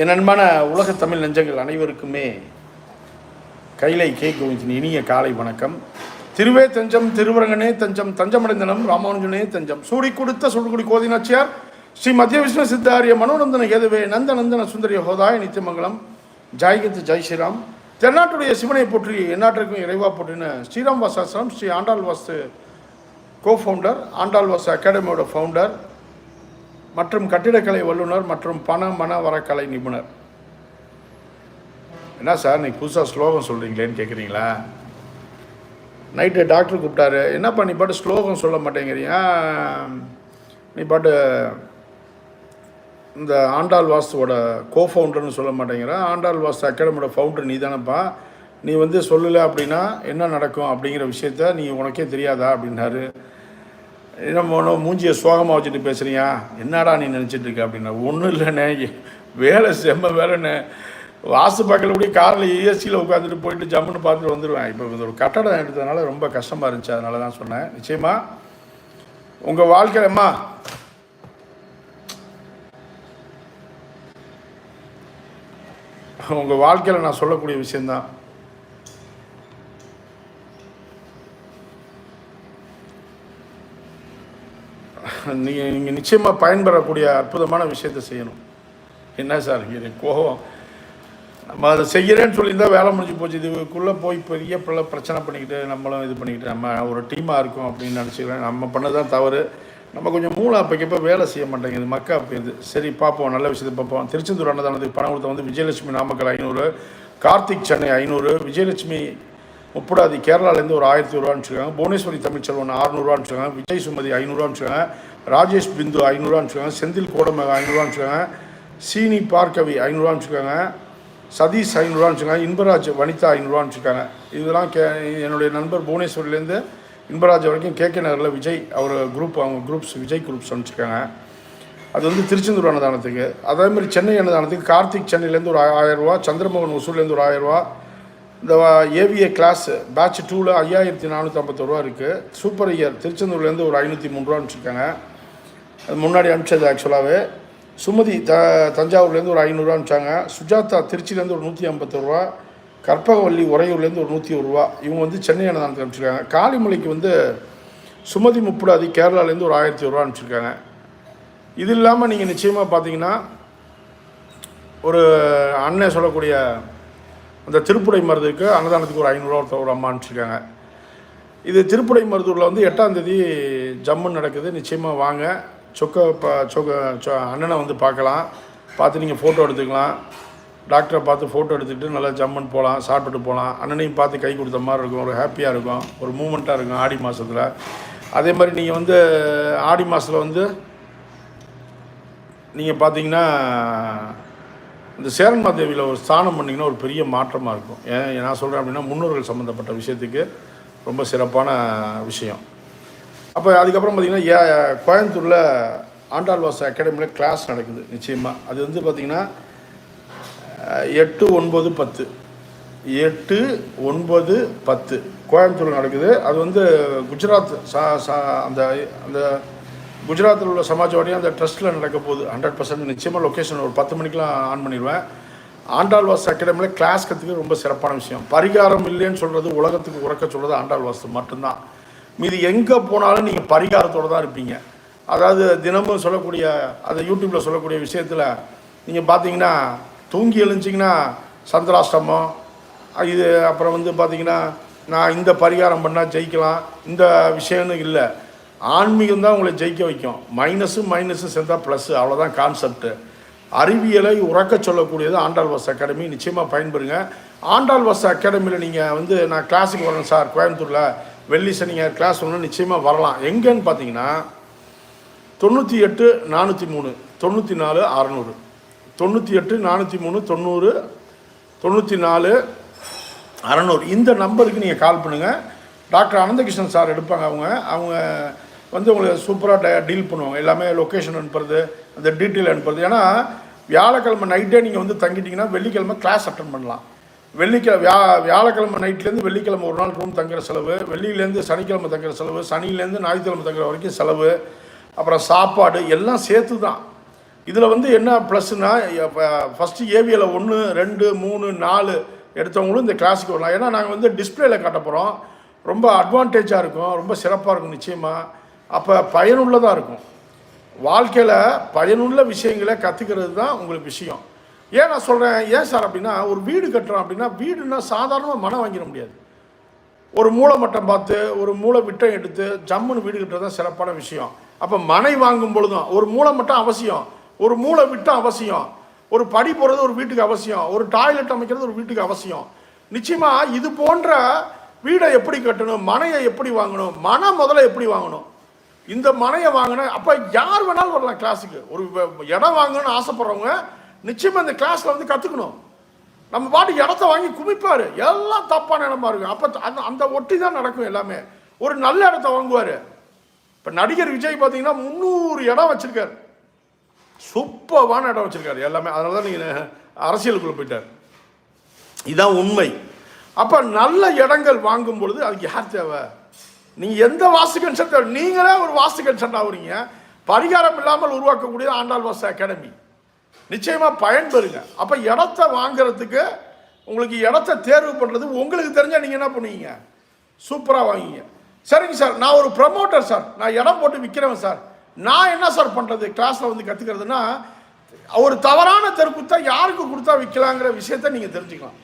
என் அன்பான உலக தமிழ் நெஞ்சங்கள் அனைவருக்குமே கைலை கே கோவிந்தின் இனிய காலை வணக்கம். திருவே தஞ்சம் திருவரங்கனே தஞ்சம் தஞ்சமடைந்தனம் ராமானுஜனே தஞ்சம். சூடி கொடுத்த சுடுகுடி கோதினாச்சியார் ஸ்ரீ மத்திய விஷ்ணு சித்தாரிய மனோநந்தன கேதுவே நந்த நந்தன சுந்தரிய ஹோதாய நித்தியமங்கலம். ஜாய்கத் ஜெய் ஸ்ரீராம். தென்னாட்டுடைய சிவனை போற்றி எந்நாட்டிற்கும் இறைவா போற்றின ஸ்ரீராம் வாசாசிரம் ஸ்ரீ ஆண்டாள் வாஸ்து கோ ஃபவுண்டர் ஆண்டாள் வாசு அகாடமியோட ஃபவுண்டர் மற்றும் கட்டிடக்கலை வல்லுநர் மற்றும் பண மன வரக்கலை நிபுணர். என்ன சார் நீ புதுசாக ஸ்லோகம் சொல்கிறீங்களேன்னு கேட்குறீங்களா நைட்டு டாக்டர் கூப்பிட்டாரு. என்னப்பா நீ பாட்டு ஸ்லோகம் சொல்ல மாட்டேங்கிறீங்க? நீ பாட்டு இந்த ஆண்டாள் வாஸ்துவோட கோ ஃபவுண்டர்னு சொல்ல மாட்டேங்கிற. ஆண்டாள் வாஸ்து அகாடமியோட ஃபவுண்டர் நீ தானப்பா நீ வந்து சொல்லலை அப்படின்னா என்ன நடக்கும் அப்படிங்கிற விஷயத்த நீ உனக்கே தெரியாதா அப்படின்னாரு. என்ன ஒன்றும் மூஞ்சியை சோகமாக வச்சுட்டு பேசுகிறியா என்னடா நீ நினச்சிட்டு இருக்க அப்படின்னா ஒன்றும் இல்லைண்ணே. வேலை செம்ம வேலைண்ணே. வாசு பக்கத்தில் கூட காரில் ஏசியில் உட்காந்துட்டு போயிட்டு ஜம்முன்னு பார்த்துட்டு வந்துடுவேன் இப்போ இந்த ஒரு கட்டடம் எடுத்ததுனால ரொம்ப கஷ்டமாக இருந்துச்சு. அதனால தான் சொன்னேன். நிச்சயமா? உங்கள் வாழ்க்கையிலம்மா உங்கள் வாழ்க்கையில் நான் சொல்லக்கூடிய விஷயந்தான் நீங்கள் நீங்கள் நிச்சயமாக பயன்பெறக்கூடிய அற்புதமான விஷயத்தை செய்யணும். என்ன சார் கோபம். நம்ம அதை செய்கிறேன்னு சொல்லியிருந்தா வேலை முடிஞ்சு போச்சு. இதுக்குள்ளே போய் பெரிய பிள்ளை பிரச்சனை பண்ணிக்கிட்டு நம்மளும் இது பண்ணிக்கிட்டு நம்ம ஒரு டீமாக இருக்கும் அப்படின்னு நினச்சிக்கிறேன். நம்ம பண்ணதான் தவறு. நம்ம கொஞ்சம் மூளை அப்பக்கப்போ வேலை செய்ய மாட்டேங்குது. மக்கா போயிடுது சரி பார்ப்போம். நல்ல விஷயத்தை பார்ப்போம். திருச்செந்தூர் அன்னதானத்துக்கு பணம் கொடுத்த வந்து விஜயலட்சுமி நாமக்கல் ஐநூறு கார்த்திக் சென்னை ஐநூறு விஜயலட்சுமி முப்படாதி கேரளாலேருந்து ஒரு ஆயிரத்தி ரூபான்னு சொல்லுவாங்க புவனேஸ்வரி தமிழ்ச்செல்வன் அறுநூறுவான்னு அனுப்பிச்சிருக்காங்க விஜய் சுமதி ஐநூறுரூவா அனுப்பிச்சிருக்காங்க ராஜேஷ் பிந்து ஐநூறுரூவா அனுப்பிச்சிருக்காங்க செந்தில் கோடமக ஐநூறுரூவா அனுப்பிச்சிருக்காங்க சீனி பார்க்கவி ஐநூறுரூவா அனுப்பிச்சிருக்காங்க சதீஷ் ஐநூறுரூவா அனுப்பிச்சிருக்காங்க இன்பராஜ் வனிதா ஐநூறுரூவா அனுப்பிச்சிருக்காங்க இதெல்லாம் கே என்னுடைய நண்பர் புவனேஸ்வரிலேருந்து இன்பராஜ் வரைக்கும் கே கே நகரில் விஜய் அவர் குரூப் அவங்க குரூப்ஸ் விஜய் குரூப்ஸ் அனுப்பிச்சிருக்காங்க. அது வந்து திருச்செந்தூர் அன்னதானத்துக்கு. அதே மாதிரி சென்னை அன்னதானத்துக்கு கார்த்திக் சென்னையிலேருந்து ஒரு ஆயிரரூவா சந்திரமோகன் ஒசூர்லேருந்து ஒரு ஆயிரரூவா இந்த ஏவிஏ கிளாஸ் பேட்ச் டூவில் ஐயாயிரத்தி நானூற்றி ஐம்பத்தொருவா இருக்குது சூப்பர் இயர் திருச்செந்தூர்லேருந்து ஒரு ஐநூற்றி மூணு ரூபா அனுப்பிச்சிருக்காங்க. அது முன்னாடி அனுப்பிச்சது ஆக்சுவலாகவே சுமதி த தஞ்சாவூர்லேருந்து ஒரு ஐநூறுரூவா அனுப்பிச்சாங்க. சுஜாதா திருச்சியிலேருந்து ஒரு நூற்றி ஐம்பத்தொருவா கற்பகவல்லி உறையூர்லேருந்து ஒரு நூற்றி ஒரு ரூபா இவங்க வந்து சென்னை அன்னதானத்துக்கு அனுப்பிச்சிருக்காங்க. காளிமலைக்கு வந்து சுமதி முப்புடாதி கேரளாலேருந்து ஒரு ஆயிரத்தி ஒரு ரூபா அனுப்பிச்சிருக்காங்க. இது இல்லாமல் நீங்கள் நிச்சயமாக பார்த்தீங்கன்னா ஒரு அண்ணன் சொல்லக்கூடிய அந்த திருப்புடை மருந்துக்கு அன்னதானத்துக்கு ஒரு ஐநூறுரூவா ஒருத்தர் ஒரு அம்மா அனுப்பிச்சிருக்காங்க. இது திருப்புடை மருதூரில் வந்து எட்டாம் தேதி ஜம்முன்னு நடக்குது. நிச்சயமாக வாங்க. சொக்க சொக்க சொ அண்ணனை வந்து பார்க்கலாம். பார்த்து நீங்கள் ஃபோட்டோ எடுத்துக்கலாம். டாக்டரை பார்த்து ஃபோட்டோ எடுத்துக்கிட்டு நல்லா ஜம்முன்னு போகலாம் சாப்பிட்டுட்டு போகலாம் அண்ணனையும் பார்த்து கை கொடுத்த மாதிரி இருக்கும். ஒரு ஹாப்பியாக இருக்கும். ஒரு மூமெண்ட்டாக இருக்கும் ஆடி மாதத்தில் அதே மாதிரி நீங்கள் வந்து ஆடி மாதத்தில் வந்து நீங்கள் பார்த்தீங்கன்னா இந்த சேரன்மா தேவியில் ஒரு ஸ்தானம் பண்ணிங்கன்னா ஒரு பெரிய மாற்றமாக இருக்கும். ஏன் நான் சொல்கிறேன் அப்படின்னா முன்னோர்கள் சம்மந்தப்பட்ட விஷயத்துக்கு ரொம்ப சிறப்பான விஷயம். அப்போ அதுக்கப்புறம் பார்த்திங்கன்னா ஏ கோயம்புத்தூரில் ஆண்டாள்வாச அகாடமியில் கிளாஸ் நடக்குது நிச்சயமாக அது வந்து பார்த்திங்கன்னா எட்டு ஒன்பது பத்து. எட்டு ஒன்பது பத்து. கோயம்புத்தூரில் நடக்குது. அது வந்து குஜராத் சா சா அந்த அந்த குஜராத்தில் உள்ள சமாஜ்வாடியும் அந்த ட்ரஸ்ட்டில் நடக்க போகுது ஹண்ட்ரட் பர்சன்ட் நிச்சயமாக லொக்கேஷன் ஒரு பத்து மணிக்கெலாம் ஆன் பண்ணிடுவேன். ஆண்டாள்வாஸ் அகாடமியில் கிளாஸ் கற்றுக்க ரொம்ப சிறப்பான விஷயம். பரிகாரம் இல்லைன்னு சொல்கிறது உலகத்துக்கு உறக்க சொல்கிறது ஆண்டாள்வாஸ் மட்டும்தான். மீதி எங்கே போனாலும் நீங்கள் பரிகாரத்தோடு தான் இருப்பீங்க. அதாவது தினமும் சொல்லக்கூடிய அந்த யூடியூப்பில் சொல்லக்கூடிய விஷயத்தில் நீங்கள் பார்த்தீங்கன்னா தூங்கி எழுந்துச்சிங்கன்னா சந்திராஷ்டமம் இது அப்புறம் வந்து பார்த்தீங்கன்னா நான் இந்த பரிகாரம் பண்ணால் ஜெயிக்கலாம் இந்த விஷயம்னு இல்லை. ஆன்மீகம் தான் உங்களை ஜெயிக்க வைக்கும். மைனஸும் மைனஸும் சேர்ந்தால் ப்ளஸ்ஸு அவ்வளோதான் கான்செப்ட்டு அறிவியலை உறக்க சொல்லக்கூடியது ஆண்டாள் வாஸ் அகாடமி. நிச்சயமாக பயன்பெறுங்க. ஆண்டாள் வாஸ் அகாடமியில் நீங்கள் வந்து நான் கிளாஸுக்கு வரேன் சார் கோயம்புத்தூரில். வெள்ளி சனி கிளாஸ் ஒன்று நிச்சயமாக வரலாம். எங்கேன்னு பார்த்தீங்கன்னா தொண்ணூற்றி எட்டு நானூற்றி மூணு தொண்ணூற்றி நாலு அறநூறு. தொண்ணூற்றி எட்டு நானூற்றி மூணு தொண்ணூறு தொண்ணூற்றி நாலு அறநூறு. இந்த நம்பருக்கு நீங்கள் கால் பண்ணுங்கள் டாக்டர் அனந்தகிருஷ்ணன் சார் எடுப்பாங்க அவங்க. அவங்க வந்து உங்களை சூப்பராக டீல் பண்ணுவாங்க. எல்லாமே லொக்கேஷன் அனுப்புறது அந்த டீட்டெயில் அனுப்புறது. ஏன்னா வியாழக்கிழமை நைட்டே நீங்கள் வந்து தங்கிட்டீங்கன்னா வெள்ளிக்கிழமை கிளாஸ் அட்டன் பண்ணலாம். வெள்ளிக்கிழமை வியா வியாழக்கிழமை நைட்லேருந்து வெள்ளிக்கிழமை ஒரு நாள் ரூம் தங்குற செலவு. வெள்ளியிலேருந்து சனிக்கிழமை தங்குற செலவு. சனியிலேருந்து ஞாயிற்றுக்கிழமை தங்குற வரைக்கும் செலவு. அப்புறம் சாப்பாடு எல்லாம் சேர்த்து தான் இதில் வந்து என்ன ப்ளஸ்னா ஃபஸ்ட்டு ஏவியில் ஒன்று ரெண்டு மூணு நாலு எடுத்தவங்களும் இந்த கிளாஸுக்கு வரலாம். ஏன்னா நாங்கள் வந்து டிஸ்பிளேல காட்ட போகிறோம் ரொம்ப அட்வான்டேஜாக இருக்கும். ரொம்ப சிறப்பாக இருக்கும் நிச்சயமாக அப்போ பயனுள்ளதாக இருக்கும். வாழ்க்கையில் பயனுள்ள விஷயங்களை கற்றுக்கிறது தான் உங்களுக்கு விஷயம். ஏன் நான் சொல்கிறேன் ஏன் சார் அப்படின்னா ஒரு வீடு கட்டுறோம் அப்படின்னா வீடுனா சாதாரணமாக மனம் வாங்கிட முடியாது. ஒரு மூளை மட்டம் பார்த்து ஒரு மூளை விட்டம் எடுத்து ஜம்முன்னு வீடு கட்டுறது தான் சிறப்பான விஷயம். அப்போ மனை வாங்கும் பொழுதும் ஒரு மூளை மட்டம் அவசியம். ஒரு மூளை விட்டம் அவசியம். ஒரு படி போகிறது ஒரு வீட்டுக்கு அவசியம். ஒரு டாய்லெட் அமைக்கிறது ஒரு வீட்டுக்கு அவசியம். நிச்சயமாக இது போன்ற வீடை எப்படி கட்டணும் மனையை எப்படி வாங்கணும் மனம் முதல்ல எப்படி வாங்கணும்? இந்த மனையை வாங்கின அப்போ யார் வேணாலும் வரலாம் கிளாஸுக்கு ஒரு இடம் வாங்கணும்னு ஆசைப்படுறவங்க நிச்சயமாக இந்த கிளாஸில் வந்து கற்றுக்கணும் நம்ம பாட்டு இடத்த வாங்கி குமிப்பார். எல்லாம் தப்பான இடமா இருக்கும். அப்போ அந்த அந்த ஒட்டி தான் நடக்கும் எல்லாமே. ஒரு நல்ல இடத்த வாங்குவார். இப்போ நடிகர் விஜய் பார்த்தீங்கன்னா முந்நூறு இடம் வச்சுருக்கார். சூப்பர்வான இடம் வச்சுருக்காரு எல்லாமே. அதனால தான் நீங்கள் அரசியலுக்குள்ளே போயிட்டார். இதுதான் உண்மை. அப்போ நல்ல இடங்கள் வாங்கும் பொழுது அதுக்கு யார் தேவை? நீங்கள் எந்த வாஸ்து கன்செப்ட் தேவை? நீங்களே ஒரு வாஸ்து கன்செப்ட் ஆகுறீங்க. பரிகாரம் இல்லாமல் உருவாக்கக்கூடிய ஆண்டாள் வாஸ்து அகாடமி நிச்சயமாக பயன்பெறுங்க. அப்போ இடத்த வாங்குறதுக்கு உங்களுக்கு இடத்த தேர்வு பண்ணுறது உங்களுக்கு தெரிஞ்சால் நீங்கள் என்ன பண்ணுவீங்க? சூப்பராக வாங்கிங்க சரிங்க சார் நான் ஒரு ப்ரமோட்டர் சார். நான் இடம் போட்டு விற்கிறவன் சார். நான் என்ன சார் பண்ணுறது கிளாஸில் வந்து கற்றுக்கிறதுனா ஒரு தவறான தெருக்குத்தா யாருக்கு கொடுத்தா விற்கலாங்கிற விஷயத்த நீங்கள் தெரிஞ்சுக்கலாம்.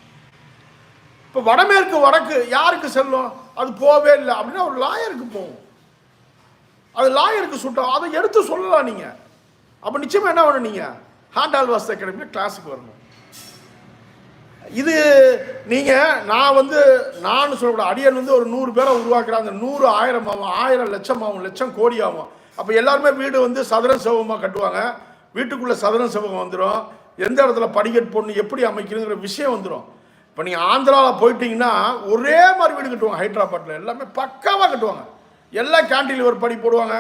இப்போ வடமேற்கு வடக்கு யாருக்கு செல்லும்? அது போவே இல்லை. அப்படின்னா ஒரு லாயருக்கு போகும். அது லாயருக்கு சுட்டம். அதை எடுத்து சொல்லலாம் நீங்கள் அப்போ நிச்சயமாக என்ன பண்ணணும் நீங்கள் ஹாண்டால் வாஸ்து அகாடமியில் கிளாஸுக்கு வரணும். இது நீங்கள் நான் வந்து நான் சொல்லக்கூடாது அடியன் வந்து ஒரு நூறு பேரை உருவாக்குறேன் அந்த நூறு ஆயிரம் ஆகும் ஆயிரம் லட்சம் ஆகும் லட்சம் கோடி ஆகும். அப்போ எல்லாருமே வீடு வந்து சதுர செவகமாக கட்டுவாங்க. வீட்டுக்குள்ளே சதுர செவகம் வந்துடும் எந்த இடத்துல படிக்கட் போடணும் எப்படி அமைக்கணுங்கிற விஷயம் வந்துடும் இப்போ நீங்கள் ஆந்திராவில் போயிட்டீங்கன்னா ஒரே மாதிரி வீடு கட்டுவாங்க. ஹைதராபாத்தில் எல்லாமே பக்காவாக கட்டுவாங்க. எல்லா கேண்டீனில் ஒரு படி போடுவாங்க.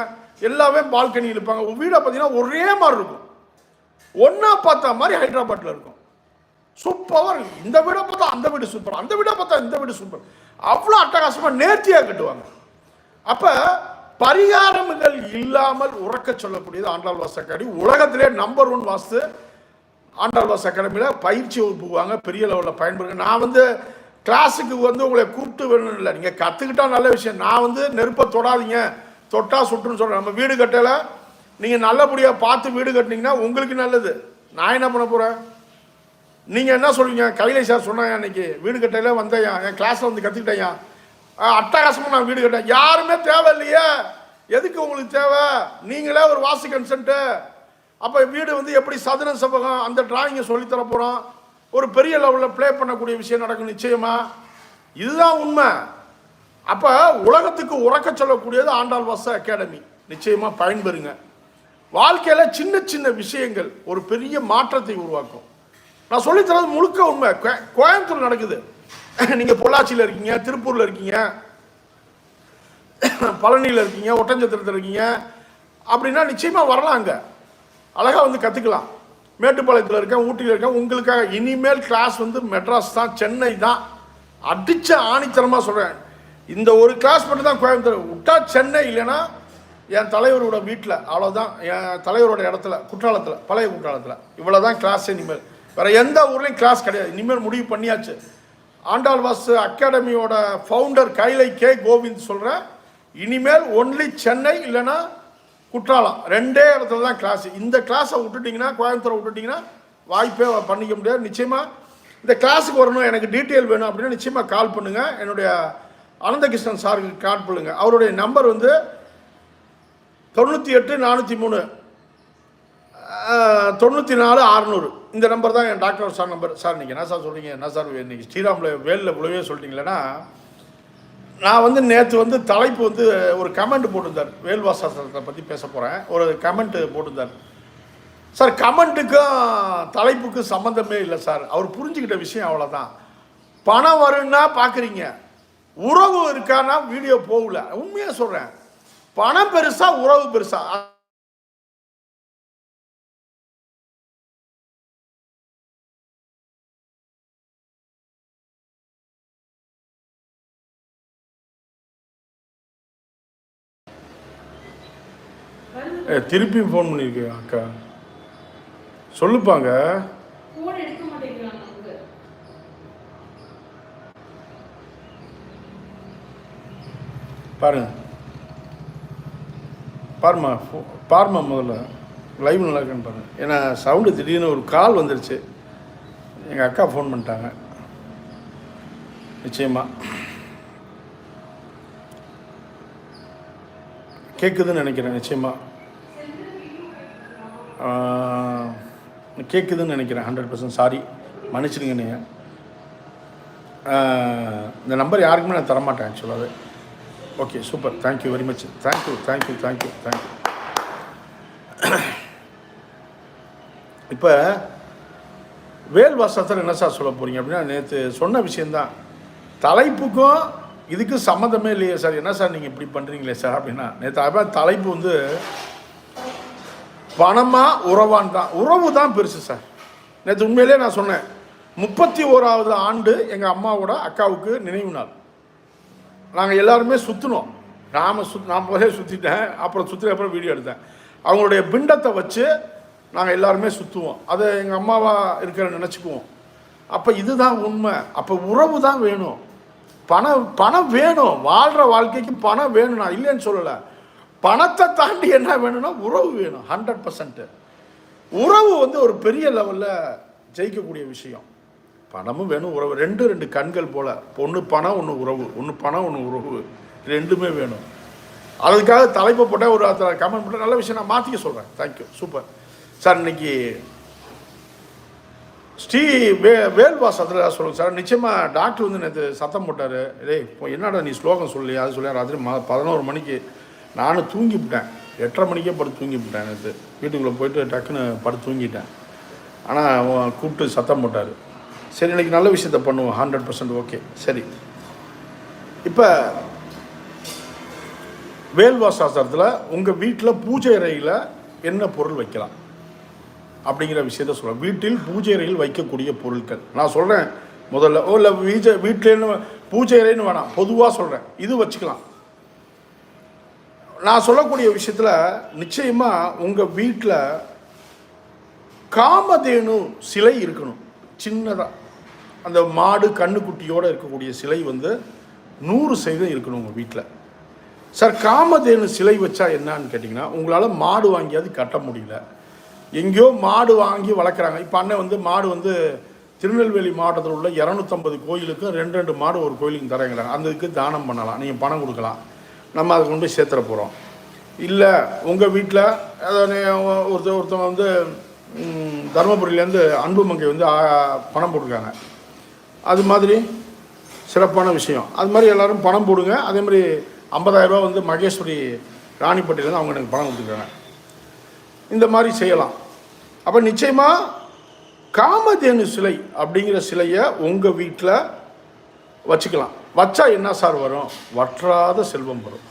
எல்லாமே பால்கனி இருப்பாங்க. வீடை பார்த்தீங்கன்னா ஒரே மாதிரி இருக்கும். ஒன்றா பார்த்த மாதிரி ஹைதராபாத்தில் இருக்கும். சூப்பராக இருக்கும். இந்த வீடை பார்த்தா அந்த வீடு சூப்பர் அந்த வீடை பார்த்தா இந்த வீடு சூப்பர் அவ்வளோ அட்டகாசமாக நேர்த்தியாக கட்டுவாங்க. அப்போ பரிகாரங்கள் இல்லாமல் உறக்க சொல்லக்கூடியது ஆண்டாள் வாஸ்து அகாடமி. உலகத்திலே நம்பர் ஒன் வாஸ்து ஆண்டாள் வாஸ்து அகாடமியில் பயிற்சி வகுப்புவாங்க பெரிய லெவலில் பயன்படுங்க நான் வந்து கிளாஸுக்கு வந்து உங்களை கூப்பிட்டு வேணும் இல்லை. நீங்கள் கற்றுக்கிட்டா நல்ல விஷயம். நான் வந்து நெருப்பை தொடாதீங்க. தொட்டா சுட்டுன்னு சொல்கிறேன் நம்ம வீடு கட்டலை. நீங்கள் நல்லபடியாக பார்த்து வீடு கட்டினீங்கன்னா உங்களுக்கு நல்லது. நான் என்ன பண்ண போகிறேன் நீங்கள் என்ன சொல்லுவீங்க கைலை சார் சொன்னாங்க அன்னைக்கு வீடு கட்டையில வந்தேயா? என் கிளாஸில் வந்து கற்றுக்கிட்டேயா அட்டகாசமாக நான் வீடு கட்டேன். யாருமே தேவை இல்லையே எதுக்கு உங்களுக்கு தேவை? நீங்களே ஒரு வாசி கன்சென்ட்டு அப்போ வீடு வந்து எப்படி சதுர செவ்வகம்? அந்த டிராயிங்கை சொல்லித்தர போகிறோம் ஒரு பெரிய லெவலில் ப்ளே பண்ணக்கூடிய விஷயம் நடக்கும் நிச்சயமா? இதுதான் உண்மை. அப்போ உலகத்துக்கு உறக்க சொல்லக்கூடியது ஆண்டாள் வாச அகாடமி நிச்சயமாக பயன்பெறுங்க. வாழ்க்கையில் சின்ன சின்ன விஷயங்கள் ஒரு பெரிய மாற்றத்தை உருவாக்கும். நான் சொல்லித்தரது முழுக்க உண்மை. கோ- கோயம்புத்தூர் நடக்குது. நீங்கள் பொள்ளாச்சியில் இருக்கீங்க திருப்பூரில் இருக்கீங்க பழனியில் இருக்கீங்க ஒட்டஞ்சத்திரத்தில் இருக்கீங்க அப்படின்னா நிச்சயமாக வரலாம் அங்கே. அழகாக வந்து கற்றுக்கலாம் மேட்டுப்பாளையத்தில் இருக்கேன் ஊட்டியில் இருக்கேன் உங்களுக்காக இனிமேல் கிளாஸ் வந்து மெட்ராஸ் தான் சென்னை தான். அடிச்ச ஆணித்தரமாக சொல்கிறேன் இந்த ஒரு கிளாஸ் மட்டும் தான் கோயம்புத்தூர். விட்டா சென்னை இல்லைன்னா என் தலைவரோட வீட்டில் அவ்வளோதான் என் தலைவரோட இடத்துல குற்றாலத்தில் பழைய குற்றாலத்தில். இவ்வளோ தான் கிளாஸ் இனிமேல். வேறு எந்த ஊர்லேயும் கிளாஸ் கிடையாது. இனிமேல் முடிவு பண்ணியாச்சு. ஆண்டாள் வாசு அகாடமியோட ஃபவுண்டர் கைலை கே. கோவிந்த் சொல்கிறேன் இனிமேல் ஒன்லி சென்னை இல்லைன்னா குற்றாலம். ரெண்டே இடத்துல தான் கிளாஸ் இந்த கிளாஸை விட்டுட்டிங்கன்னா கோயம்புத்தூரை விட்டுட்டிங்கன்னா வாய்ப்பே பண்ணிக்க முடியாது. நிச்சயமாக இந்த கிளாஸுக்கு வரணும். எனக்கு டீட்டெயில் வேணும் அப்படின்னா நிச்சயமாக கால் பண்ணுங்கள் என்னுடைய அனந்தகிருஷ்ணன் சாருக்கு கால் பண்ணுங்கள் அவருடைய நம்பர் வந்து தொண்ணூற்றி எட்டு நானூற்றி மூணு. தொண்ணூற்றி நாலு அறநூறு இந்த நம்பர் தான் என் டாக்டர் சார் நம்பர். சார் நீங்கள் என்ன சார் சொல்கிறீங்க என்ன சார் நீங்கள் ஸ்ரீராமில் வேலில் இவ்வளவே சொல்லிட்டீங்களேன்னா நான் வந்து நேற்று வந்து தலைப்பு வந்து ஒரு கமெண்ட் போட்டிருந்தார். வேல்வாசாஸ்திரத்தை பற்றி பேச போகிறேன் ஒரு கமெண்ட்டு போட்டிருந்தார். சார் கமெண்ட்டுக்கும் தலைப்புக்கும் சம்மந்தமே இல்லை சார். அவர் புரிஞ்சுக்கிட்ட விஷயம் அவ்வளோதான் பணம் வரும்னா பார்க்குறீங்க உறவு இருக்கான்னா வீடியோ போகல. உண்மையாக சொல்கிறேன் பணம் பெருசா உறவு பெருசா. திருப்பியும் ஃபோன் பண்ணியிருக்கேன் அக்கா? சொல்லுப்பாங்க. ஃபோன் பாருமா பாருமா ஃபோ- முதல்ல லைவ் நல்லா இருக்கான்னு பாருங்கள் ஏன்னா சவுண்டு திடீர்னு ஒரு கால் வந்துருச்சு. எங்கள் அக்கா ஃபோன் பண்ணிட்டாங்க. நிச்சயமாக கேட்குதுன்னு நினைக்கிறேன் நிச்சயமா. கேட்குதுன்னு நினைக்கிறேன் ஹண்ட்ரட் பர்சன்ட் சாரி மன்னிச்சிடுங்க நீங்கள் இந்த நம்பர் யாருக்குமே நான் தரமாட்டேன் ஆக்சுவலாகவே okay super thank you very much thank you thank you thank you thank you இப்போ வேல் வாசத்தில் என்ன சார் சொல்ல போகிறீங்க அப்படின்னா நேற்று சொன்ன விஷயந்தான் தலைப்புக்கும் இதுக்கு சம்மந்தமே இல்லையே சார். என்ன சார் நீங்கள் இப்படி பண்ணுறீங்களே சார் அப்படின்னா நேற்று அப்போ தலைப்பு வந்து பணமாக உறவான் தான். உறவு தான் பெருசு சார். நேற்று உண்மையிலே நான் சொன்னேன். முப்பத்தி ஓராவது ஆண்டு எங்கள் அம்மாவோட அக்காவுக்கு நினைவு நாள். நாங்கள் எல்லாருமே சுற்றினோம் நாம் சுத் நான் முதலே சுற்றிட்டேன் அப்புறம் சுற்றின அப்புறம் வீடியோ எடுத்தேன். அவங்களுடைய பிண்டத்தை வச்சு நாங்கள் எல்லாருமே சுற்றுவோம் அதை எங்கள் அம்மாவா இருக்கிற நினச்சிக்குவோம். அப்போ இதுதான் உண்மை. அப்போ உறவு தான் வேணும். பணம் பணம் வேணும். வாழ்கிற வாழ்க்கைக்கு பணம் வேணும். நான் இல்லைன்னு சொல்லலை. பணத்தை தாண்டி என்ன வேணும்னா உறவு வேணும். ஹண்ட்ரட் பர்சன்ட்டு உறவு வந்து ஒரு பெரிய லெவலில் ஜெயிக்கக்கூடிய விஷயம். பணமும் வேணும் உறவு. ரெண்டு ரெண்டு கண்கள் போல். ஒன்று பணம் ஒன்று உறவு. ஒன்று பணம் ஒன்று உறவு. ரெண்டுமே வேணும். அதுக்காக தலைப்பு போட்டால் ஒரு கமெண்ட் போட்டால் நல்ல விஷயம். நான் மாற்றிக்க சொல்கிறேன் தேங்க்யூ சூப்பர் சார் இன்னைக்கு ஸ்ரீ வே வேல்வாஸ் அதில் சொல்லுங்க. சார் நிச்சயமாக டாக்டர் வந்து நேற்று சத்தம் போட்டார். டேய் இப்போ என்னடா நீ ஸ்லோகம் சொல்லி அது சொல்லி ராத்திரி ம பதினோரு மணிக்கு நானும் தூங்கிவிட்டேன். எட்டரை மணிக்கே படுத்து தூங்கிவிட்டேன் நேற்று வீட்டுக்குள்ளே போயிட்டு டக்குன்னு படுத்து தூங்கிட்டேன். ஆனால் அவன் கூப்பிட்டு சத்தம் போட்டார். சரி இன்னைக்கு நல்ல விஷயத்த பண்ணுவோம். ஹண்ட்ரட் பர்சன்ட் ஓகே சரி. இப்போ வேல்வா சாஸ்திரத்தில் உங்கள் வீட்டில் பூஜை அறையில் என்ன பொருள் வைக்கலாம்? அப்படிங்கிற விஷயத்த சொல்கிறேன் வீட்டில் பூஜை அறையில் வைக்கக்கூடிய பொருட்கள். நான் சொல்கிறேன் முதல்ல ஓ இல்லை வீஜை வீட்டிலேன்னு பூஜை அறைன்னு வேணாம். பொதுவாக சொல்கிறேன் இது வச்சுக்கலாம். நான் சொல்லக்கூடிய விஷயத்தில் நிச்சயமாக உங்கள் வீட்டில் காமதேனு சிலை இருக்கணும். சின்னதாக அந்த மாடு கண்ணுக்குட்டியோடு இருக்கக்கூடிய சிலை வந்து நூறு சதவீதம் இருக்கணும் உங்கள் வீட்டில் சார் காமதேனு சிலை வச்சா என்னன்னு கேட்டிங்கன்னா உங்களால் மாடு வாங்கியாவது கட்ட முடியல. எங்கேயோ மாடு வாங்கி வளர்க்குறாங்க. இப்போ அண்ணன் வந்து மாடு வந்து திருநெல்வேலி மாவட்டத்தில் உள்ள இரநூத்தம்பது கோயிலுக்கும் ரெண்டு ரெண்டு மாடு ஒரு கோயிலுக்கு தரேங்கிறாங்க. அந்த இதுக்கு தானம் பண்ணலாம். நீங்கள் பணம் கொடுக்கலாம். நம்ம அதை கொண்டு போய் சேர்த்துற போகிறோம் இல்லை உங்கள் வீட்டில் ஒருத்தர் ஒருத்தவங்க வந்து தருமபுரியிலேருந்து அன்பு மங்கை வந்து பணம் போட்டிருக்காங்க. அது மாதிரி சிறப்பான விஷயம். அது மாதிரி எல்லோரும் பணம் போடுங்க. அதே மாதிரி ஐம்பதாயிரரூபா வந்து மகேஸ்வரி ராணிப்பட்டியிலேருந்து அவங்க எனக்கு பணம் கொடுத்துருக்காங்க. இந்த மாதிரி செய்யலாம். அப்போ நிச்சயமாக காமதேனு சிலை அப்படிங்கிற சிலையை உங்கள் வீட்டில் வச்சுக்கலாம். வச்சா என்ன சார் வரும்? வற்றாத செல்வம் வரும்.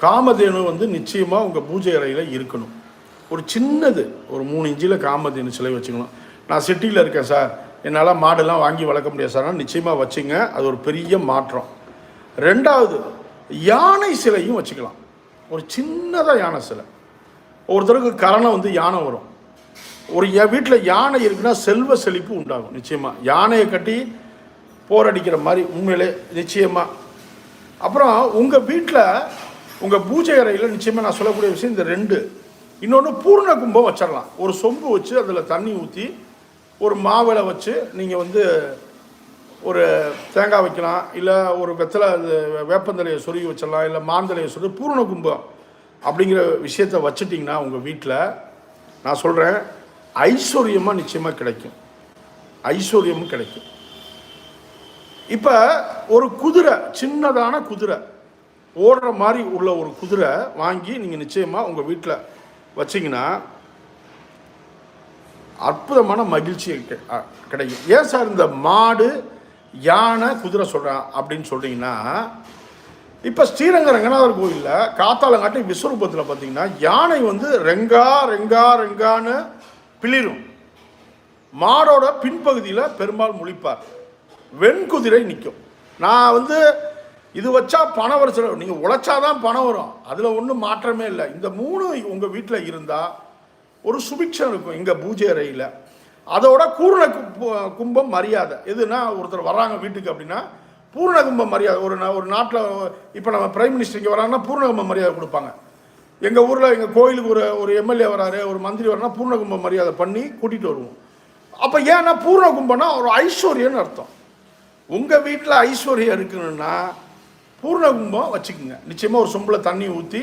காமதேனு வந்து நிச்சயமாக உங்கள் பூஜை அறையில் இருக்கணும். ஒரு சின்னது ஒரு மூணு இன்ச்சில் காமதேனு சிலை வச்சுக்கணும். நான் சிட்டியில் இருக்கேன் சார். என்னால் மாடெல்லாம் வாங்கி வளர்க்க முடியாது சார். நிச்சயமாக வச்சுங்க. அது ஒரு பெரிய மாற்றம். ரெண்டாவது யானை சிலையும் வச்சுக்கலாம். ஒரு சின்னதாக யானை சிலை. ஒருத்தருக்கு கரணம் வந்து யானை வரும். ஒரு வீட்டில் யானை இருக்குன்னா செல்வ செழிப்பு உண்டாகும் நிச்சயமாக யானையை கட்டி போரடிக்கிற மாதிரி உண்மையிலே நிச்சயமாக அப்புறம் உங்கள் வீட்டில் உங்கள் பூஜை அறையில் நிச்சயமாக நான் சொல்லக்கூடிய விஷயம் இந்த ரெண்டு. இன்னொன்று பூர்ண கும்பம் வச்சிடலாம். ஒரு சொம்பு வச்சு அதில் தண்ணி ஊற்றி ஒரு மாவிளை வச்சு நீங்கள் வந்து ஒரு தேங்காய் வைக்கலாம் இல்லை ஒரு வெத்தலை அது வேப்பந்தலையை சொருகி வச்சிடலாம் இல்லை மாந்தலையை சொருகி பூர்ண கும்பம் அப்படிங்கிற விஷயத்த வச்சுட்டிங்கன்னா உங்கள் வீட்டில் நான் சொல்கிறேன் ஐஸ்வர்யமாக நிச்சயமாக கிடைக்கும். ஐஸ்வர்யமும் கிடைக்கும். இப்போ ஒரு குதிரை சின்னதான குதிரை ஓடுற மாதிரி உள்ள ஒரு குதிரை வாங்கி நீங்கள் நிச்சயமாக உங்கள் வீட்டில் வச்சிங்கன்னா அற்புதமான மகிழ்ச்சி கிடைக்கும். ஏன் சார் இந்த மாடு யானை குதிரை சொல்கிறேன் அப்படின்னு சொல்கிறீங்கன்னா இப்போ ஸ்ரீரங்க ரங்கநாதர் கோயிலில் காத்தாலங்காட்டி விஸ்வரூபத்தில் பார்த்தீங்கன்னா யானை வந்து ரெங்கா ரெங்கா ரெங்கான்னு பிளிரும். மாடோட பின்பகுதியில் பெரும்பால் முழிப்பார். வெண்குதிரை நிற்கும் நான் வந்து இது வச்சா பணம் வர செலவு நீங்கள் உழைச்சாதான் பணம் வரும். அதில் ஒன்றும் மாற்றமே இல்லை. இந்த மூணு உங்கள் வீட்டில் இருந்தால் ஒரு சுபிக்ஷம் இருக்கும் இங்கே பூஜை அறையில். அதோட பூர்ண கு- கும்பம் மரியாதை. எதுனா ஒருத்தர் வர்றாங்க வீட்டுக்கு அப்படின்னா பூர்ண கும்பம் மரியாதை. ஒரு நா- ஒரு நாட்டில் இப்போ நம்ம பிரைம் மினிஸ்டர் இங்கே வராங்கன்னா பூர்ண கும்பம் மரியாதை கொடுப்பாங்க. எங்கள் ஊரில் எங்கள் கோயிலுக்கு ஒரு ஒரு எம்எல்ஏ வராரு ஒரு மந்திரி வரனா பூர்ண கும்பம் மரியாதை பண்ணி கூட்டிகிட்டு வருவோம். அப்போ ஏன்னா பூர்ண கும்பம்னா ஒரு ஐஸ்வர்யம்னு அர்த்தம். உங்கள் வீட்டில் ஐஸ்வர்யம் இருக்கணும்னா பூர்ண கும்பம் வச்சுக்கோங்க. நிச்சயமாக ஒரு சொம்பில் தண்ணி ஊற்றி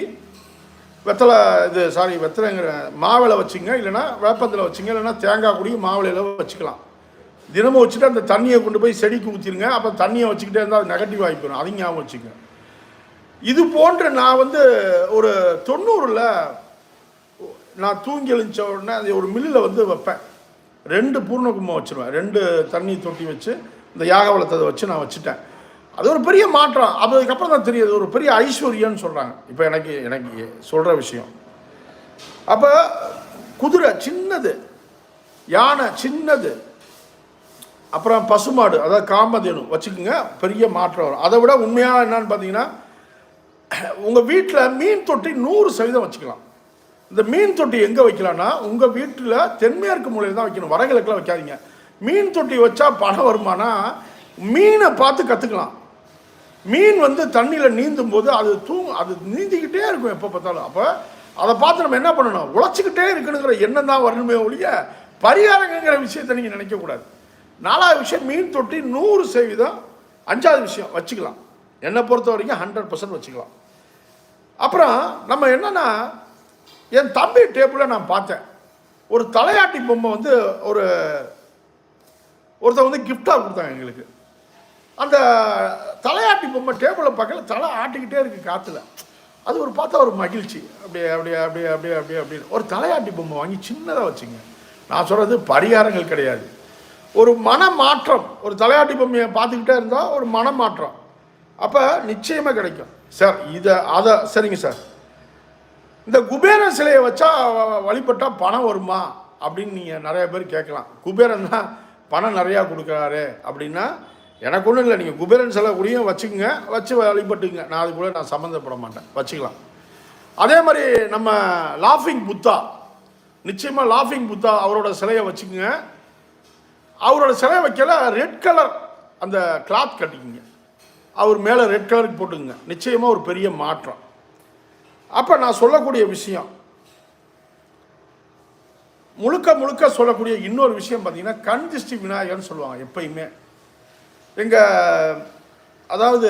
வெத்தலை இது சாரி வெத்தலைங்கிற மாவிளை வச்சுங்க. இல்லைன்னா வேப்பத்தில் வச்சுங்க. இல்லைன்னா தேங்காய் குடி மாவிளையில் வச்சுக்கலாம். தினமும் வச்சுட்டு அந்த தண்ணியை கொண்டு போய் செடிக்கு ஊற்றிருங்க அப்போ தண்ணியை வச்சுக்கிட்டே இருந்தால் அது நெகட்டிவ் ஆகிப்போம் அதையும் ஞாபகம் வச்சுங்க. இது போன்று நான் வந்து ஒரு தொண்ணூறில் நான் தூங்கி எழுந்த உடனே அது ஒரு மில்லில் வந்து வைப்பேன். ரெண்டு பூர்ண கும்பம் வச்சுருவேன். ரெண்டு தண்ணி தொட்டி வச்சு இந்த யாக வளத்தை வச்சு நான் வச்சுட்டேன். அது ஒரு பெரிய மாற்றம். அது அதுக்கப்புறம் தான் தெரியுது ஒரு பெரிய ஐஸ்வர்யம்னு சொல்கிறாங்க இப்போ எனக்கு எனக்கு சொல்கிற விஷயம். அப்போ குதிரை சின்னது யானை சின்னது அப்புறம் பசுமாடு அதாவது காமதேனு வச்சுக்கோங்க பெரிய மாற்றம் வரும். அதை விட உண்மையாக என்னன்னு பார்த்தீங்கன்னா உங்கள் வீட்டில் மீன் தொட்டி நூறு சதவீதம் வச்சுக்கலாம். இந்த மீன் தொட்டி எங்கே வைக்கலாம்னா உங்கள் வீட்டில் தென்மேற்கு மூலையில் தான் வைக்கணும். வடகிழக்கில் வைக்காதீங்க. மீன் தொட்டி வச்சா பணம் வருமானா மீனை பார்த்து கற்றுக்கலாம் மீன் வந்து தண்ணியில் நீந்தும் போது அது தூங் அது நீந்திக்கிட்டே இருக்கும் எப்போ பார்த்தாலும். அப்போ அதை பார்த்து நம்ம என்ன பண்ணணும்? உழைச்சிக்கிட்டே இருக்கணுங்கிற எண்ணம் தான் வரணுமே ஒழிய பரிகாரங்கிற விஷயத்தை நீங்கள் நினைக்கக்கூடாது நாலாவது விஷயம் மீன் தொட்டி நூறு சதவீதம் அஞ்சாவது விஷயம் வச்சுக்கலாம். என்னை பொறுத்த வரைக்கும் ஹண்ட்ரட் பர்சன்ட் வச்சுக்கலாம். அப்புறம் நம்ம என்னென்னா என் தம்பி டேபிளில் நான் பார்த்தேன். ஒரு தலையாட்டி பொம்மை வந்து ஒரு ஒருத்தர் வந்து கிஃப்டாக கொடுத்தாங்க எங்களுக்கு. அந்த தலையாட்டி பொம்மை டேபிளை பக்கத்தில் தலை ஆட்டிக்கிட்டே இருக்குது காற்றுல அது ஒரு பார்த்தா ஒரு மகிழ்ச்சி. அப்படியே அப்படியே அப்படியே அப்படியே அப்படியே அப்படின்னு ஒரு தலையாட்டி பொம்மை வாங்கி சின்னதாக வச்சுங்க. நான் சொல்கிறது பரிகாரங்கள் கிடையாது. ஒரு மன மாற்றம் ஒரு தலையாட்டி பொம்மையை பார்த்துக்கிட்டே இருந்தால் ஒரு மன மாற்றம் அப்போ நிச்சயமாக கிடைக்கும். சார் இதை அதை சரிங்க சார். இந்த குபேர சிலையை வச்சா வழிபட்டால் பணம் வருமா? அப்படின்னு நீங்கள் நிறைய பேர் கேட்கலாம். குபேரன் தான் பணம் நிறையா கொடுக்குறாரு அப்படின்னா எனக்கு ஒன்றும் இல்லை நீங்கள் குபேரன் சிலை கூடயும் வச்சுக்கோங்க வச்சு வழிபட்டுங்க நான் அது கூட நான் சம்மந்தப்பட மாட்டேன். வச்சுக்கலாம். அதே மாதிரி நம்ம லாஃபிங் புத்தா நிச்சயமாக லாஃபிங் புத்தா அவரோட சிலையை வச்சுக்கோங்க. அவரோட சிலையை வைக்கல ரெட் கலர் அந்த கிளாத் கட்டிக்கிங்க. அவர் மேலே ரெட் கலருக்கு போட்டுக்குங்க. நிச்சயமாக ஒரு பெரிய மாற்றம். அப்போ நான் சொல்லக்கூடிய விஷயம் முழுக்க முழுக்க சொல்லக்கூடிய இன்னொரு விஷயம் பார்த்தீங்கன்னா கண் திருஷ்டி விநாயகர்னு சொல்லுவாங்க எப்பயுமே. எங்கள் அதாவது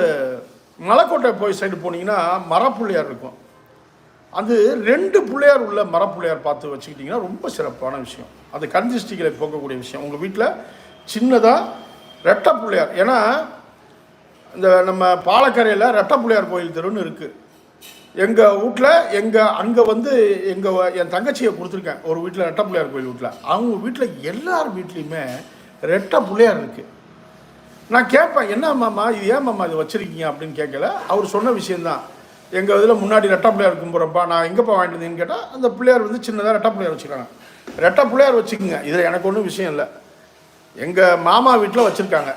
மலைக்கோட்டை போய் சைடு போனீங்கன்னா மரப்புள்ளையார் இருக்கும். அது ரெண்டு பிள்ளையார் உள்ள மரப்புள்ளையார் பார்த்து வச்சுக்கிட்டிங்கன்னா ரொம்ப சிறப்பான விஷயம். அது கண் திருஷ்டிகளை போக்கக்கூடிய விஷயம். உங்கள் வீட்டில் சின்னதாக ரெட்டை பிள்ளையார். ஏன்னா இந்த நம்ம பாலக்கரையில் ரெட்டை பிள்ளையார் கோயில் தெருன்னு இருக்குது எங்கள் வீட்டில் எங்கள் அங்கே வந்து எங்கள் என் தங்கச்சியை கொடுத்துருக்கேன். ஒரு வீட்டில் ரெட்டை பிள்ளையார் கோயில் வீட்டில் அவங்க வீட்டில் எல்லார் வீட்லேயுமே ரெட்டை பிள்ளையார் இருக்குது நான் கேட்பேன் என்ன மாமா இது ஏன் மாமா இது வச்சுருக்கீங்க? அப்படின்னு கேட்கல. அவர் சொன்ன விஷயந்தான் எங்கள் இதில் முன்னாடி ரெட்டை பிள்ளையார் கும்புறப்பா நான் எங்கேப்பா வாங்கிட்டு வந்தேன்னு கேட்டால் அந்த பிள்ளையார் வந்து சின்னதாக ரெட்டை பிள்ளையார் வச்சுருக்காங்க ரெட்டை பிள்ளையார் வச்சுக்கோங்க இதில் எனக்கு ஒன்றும் விஷயம் இல்லை. எங்கள் மாமா வீட்டில் வச்சுருக்காங்க.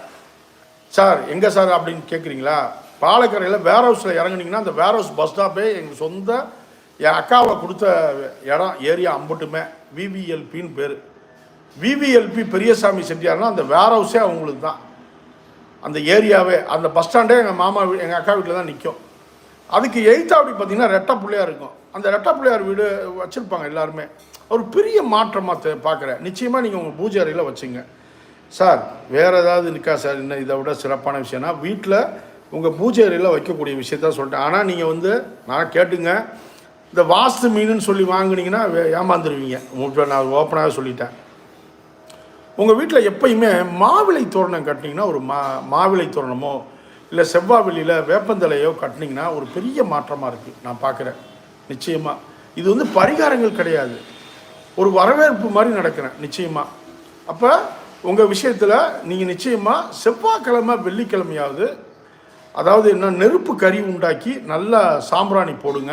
சார் எங்கே சார் அப்படின்னு கேட்குறீங்களா பாலக்கரையில் வேர் ஹவுஸில் இறங்குனீங்கன்னா அந்த வேர் ஹவுஸ் பஸ் ஸ்டாப்பே எங்கள் சொந்த என் அக்காவை கொடுத்த இடம் ஏரியா அம்புட்டுமே. விவிஎல்பின்னு பேர். விவிஎல்பி பெரியசாமி செட்டியார்னா அந்த வேர் ஹவுஸே அவங்களுக்கு தான் அந்த ஏரியாவே அந்த பஸ் ஸ்டாண்டே எங்கள் மாமா எங்கள் அக்கா வீட்டில் தான் நிற்கும் அதுக்கு எய்த்தா அப்படி பார்த்தீங்கன்னா ரெட்டை பிள்ளையார் இருக்கும். அந்த ரெட்டை பிள்ளையார் வீடு வச்சுருப்பாங்க எல்லாருமே. ஒரு பெரிய மாற்றமாக பார்க்குறேன் நிச்சயமாக நீங்கள் உங்கள் பூஜை அறையில் வச்சுங்க. சார் வேறு ஏதாவது இருக்கா சார்? இன்னும் இதை விட சிறப்பான விஷயம்னா வீட்டில் உங்கள் பூஜை அறையில் வைக்கக்கூடிய விஷயத்த சொல்லிட்டேன். ஆனால் நீங்கள் வந்து நான் கேட்டுங்க. இந்த வாஸ்து மீனுன்னு சொல்லி வாங்கினீங்கன்னா ஏமாந்துருவீங்க. உங்களுக்கு நான் ஓப்பனாகவே சொல்லிட்டேன். உங்கள் வீட்டில் எப்பயுமே மாவிளை தோரணம் கட்டினீங்கன்னா ஒரு மா மாவிளை தோரணமோ இல்லை செவ்வாவெளியில் வேப்பந்தலையோ கட்டினீங்கன்னா ஒரு பெரிய மாற்றமாக இருக்குது நான் பார்க்குறேன் நிச்சயமாக இது வந்து பரிகாரங்கள் கிடையாது. ஒரு வரவேற்பு மாதிரி நடக்கிறேன். நிச்சயமாக அப்போ உங்கள் விஷயத்தில் நீங்கள் நிச்சயமாக செவ்வாய்க்கிழமை வெள்ளிக்கிழமையாவது அதாவது என்ன நெருப்பு கறி உண்டாக்கி நல்லா சாம்பிராணி போடுங்க.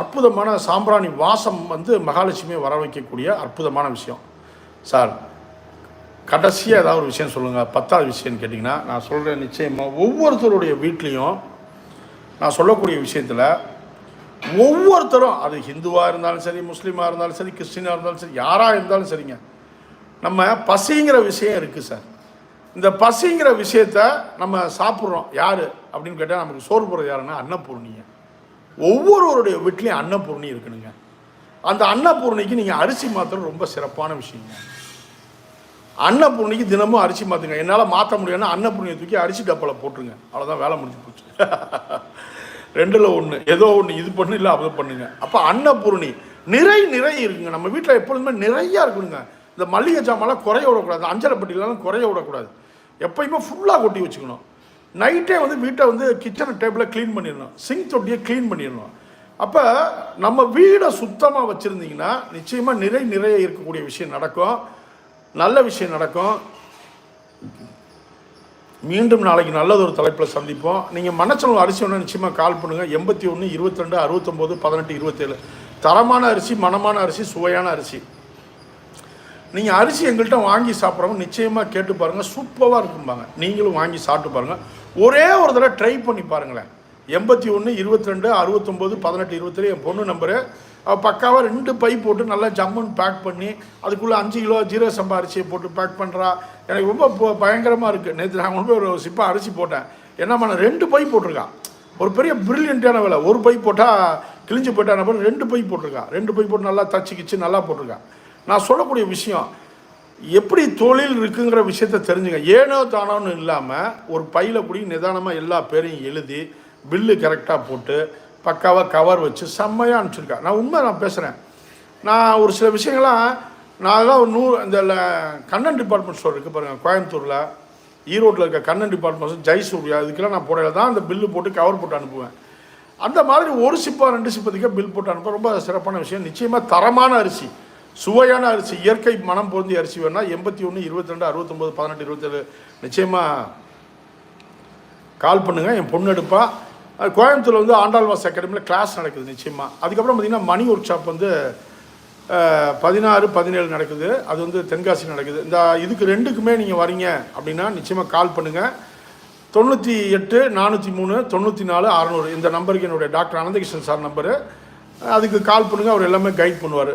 அற்புதமான சாம்பிராணி வாசம் வந்து மகாலட்சுமியை வர வைக்கக்கூடிய அற்புதமான விஷயம். சார் கடைசியாக ஏதாவது ஒரு விஷயம் சொல்லுங்கள் பத்தாவது விஷயம்னு கேட்டிங்கன்னா நான் சொல்கிறேன் நிச்சயமாக ஒவ்வொருத்தருடைய வீட்லேயும் நான் சொல்லக்கூடிய விஷயத்தில் ஒவ்வொருத்தரும் அது ஹிந்துவாக இருந்தாலும் சரி முஸ்லீமாக இருந்தாலும் சரி கிறிஸ்டினாக இருந்தாலும் சரி யாராக இருந்தாலும் சரிங்க. நம்ம பசிங்கிற விஷயம் இருக்குது சார். இந்த பசிங்கிற விஷயத்த நம்ம சாப்பிட்றோம். யார்? அப்படின்னு கேட்டால் நமக்கு சோறு போடுறது யாருன்னா அன்னபூர்ணிங்க. ஒவ்வொருவருடைய வீட்லேயும் அன்னபூர்ணி இருக்கணுங்க. அந்த அன்னபூர்ணிக்கு நீங்கள் அரிசி மாத்திரம் ரொம்ப சிறப்பான விஷயங்க. அன்னபூர்ணிக்கு தினமும் அரிசி மாற்றுங்க என்னால் மாற்ற முடியும்னா அன்னபூர்ணியை தூக்கி அரிசி டப்பாவில் போட்டுருங்க. அவ்வளோதான் வேலை முடிஞ்சு போச்சு. ரெண்டில் ஒன்று ஏதோ ஒன்று இது பண்ணு இல்லை அதை பண்ணுங்க. அப்போ அன்னபூர்ணி நிறை நிறை இருக்குங்க. நம்ம வீட்டில் எப்பொழுதுமே நிறையா இருக்கணுங்க இந்த மல்லிகை ஜாமான்லாம் குறைய விடக்கூடாது. அஞ்சலை பெட்டிலாம் குறைய விடக்கூடாது. எப்பயுமே ஃபுல்லாக கொட்டி வச்சுக்கணும். நைட்டே வந்து வீட்டை வந்து கிச்சன் டேபிளை க்ளீன் பண்ணிடணும். சிங்க் தொட்டியை க்ளீன் பண்ணிடணும். அப்போ நம்ம வீடை சுத்தமாக வச்சுருந்தீங்கன்னா நிச்சயமாக நிறை நிறைய இருக்கக்கூடிய விஷயம் நடக்கும். நல்ல விஷயம் நடக்கும். மீண்டும் நாளைக்கு நல்லது ஒரு தலைப்பில் சந்திப்போம். நீங்கள் மனச்சலம் அரிசி ஒன்று நிச்சயமாக கால் பண்ணுங்கள் எண்பத்தி ஒன்று இருபத்தி ரெண்டு அறுபத்தொம்போது பதினெட்டு இருபத்தேழு. தரமான அரிசி மனமான அரிசி சுவையான அரிசி. நீங்கள் அரிசி எங்கள்கிட்ட வாங்கி சாப்பிட்றவங்க நிச்சயமாக கேட்டு பாருங்கள் சூப்பராக இருக்கும்பாங்க. நீங்களும் வாங்கி சாப்பிட்டு பாருங்கள் ஒரே ஒரு தடவை ட்ரை பண்ணி பாருங்களேன். எண்பத்தி ஒன்று இருபத்தி ரெண்டு அறுபத்தொம்போது பதினெட்டு இருபத்தேழு என் பொண்ணு நம்பரு பக்காவாக ரெண்டு பை போட்டு நல்லா ஜம்முன்னு பேக் பண்ணி அதுக்குள்ளே அஞ்சு கிலோ ஜீரோ சம்பா அரிசியை போட்டு பேக் பண்ணுறா எனக்கு ரொம்ப பயங்கரமாக இருக்குது நேற்று நான் கொண்டு போய் ஒரு சிப்பா அரிசி போட்டேன். என்ன பண்ண ரெண்டு பை போட்டிருக்கான். ஒரு பெரிய ப்ரில்லியண்ட்டான வேலை. ஒரு பை போட்டால் கிழிஞ்சு போயிட்டான. பிறகு ரெண்டு பை போட்டிருக்கான் ரெண்டு பை போட்டு நல்லா தச்சு கிச்சு நல்லா போட்டிருக்கான் நான் சொல்லக்கூடிய விஷயம் எப்படி தொழில் இருக்குங்கிற விஷயத்த தெரிஞ்சுங்க. ஏனோ தானோன்னு இல்லாமல் ஒரு பையில் கூடி நிதானமாக எல்லா பேரையும் எழுதி பில்லு கரெக்டாக போட்டு பக்காவாக கவர் வச்சு செம்மையாக அனுப்பிச்சிருக்கா. நான் உண்மை நான் பேசுகிறேன் நான் ஒரு சில விஷயங்கள்லாம் நான் தான் ஒரு நூ இந்த கண்ணன் டிபார்ட்மெண்ட் ஸ்டோர் இருக்குது பாருங்கள் கோயம்புத்தூரில். ஈரோட்டில் இருக்க கண்ணன் டிபார்ட்மெண்ட் ஸ்டோர் ஜெய்சூர்யா இதுக்கெல்லாம் நான் போடையில் தான் அந்த பில்லு போட்டு கவர் போட்டு அனுப்புவேன். அந்த மாதிரி ஒரு சிப்பா ரெண்டு சிப்பத்துக்கே பில் போட்டு அனுப்ப ரொம்ப சிறப்பான விஷயம். நிச்சயமாக தரமான அரிசி சுவையான அரிசி இயற்கை மனம் பொருந்திய அரிசி வேணால் எண்பத்தி ஒன்று இருபத்தி ரெண்டு அறுபத்தொம்போது பதினெட்டு இருபத்தேழு நிச்சயமாக கால் பண்ணுங்கள் என் பொண்ணு எடுப்பாள் கோயம்புத்தூரில் வந்து ஆண்டாள்வாஸ் அகாடமியில் கிளாஸ் நடக்குது நிச்சயமாக அதுக்கப்புறம் பார்த்தீங்கன்னா மணி ஒர்க் ஷாப் வந்து பதினாறு பதினேழு நடக்குது. அது வந்து தென்காசி நடக்குது. இந்த இதுக்கு ரெண்டுக்குமே நீங்கள் வரீங்க அப்படின்னா நிச்சயமாக கால் பண்ணுங்கள் தொண்ணூற்றி எட்டு நானூற்றி மூணு தொண்ணூற்றி நாலு அறநூறு. இந்த நம்பருக்கு என்னுடைய டாக்டர் அனந்தகிருஷ்ணன் சார் நம்பரு அதுக்கு கால் பண்ணுங்கள் அவர் எல்லாமே கைட் பண்ணுவார்.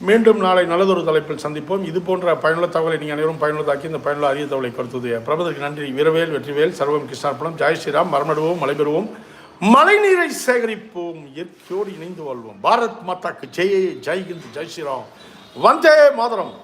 மீண்டும் நாளை நல்லதொரு தலைப்பில் சந்திப்போம். இது போன்ற பயனுள்ள தகவலை நீங்கள் அனைவரும் பயனுள்ளதாக்கி இந்த பயனுள்ள அரிய தகவலை கருத்துதைய பிரபதற்கு நன்றி. வீரவேல் வெற்றிவேல் சர்வம் கிருஷ்ணார்பணம். ஜெய் ஸ்ரீராம். மரமடுவோம் மலைபெறுவோம். மழைநீரை சேகரிப்போம். இயற்கையோடு இணைந்து வாழ்வோம். பாரத் மாதாக்கு ஜெய். ஜெய் ஹிந்த். ஜெய் ஸ்ரீராம். வந்தே மாதரம்.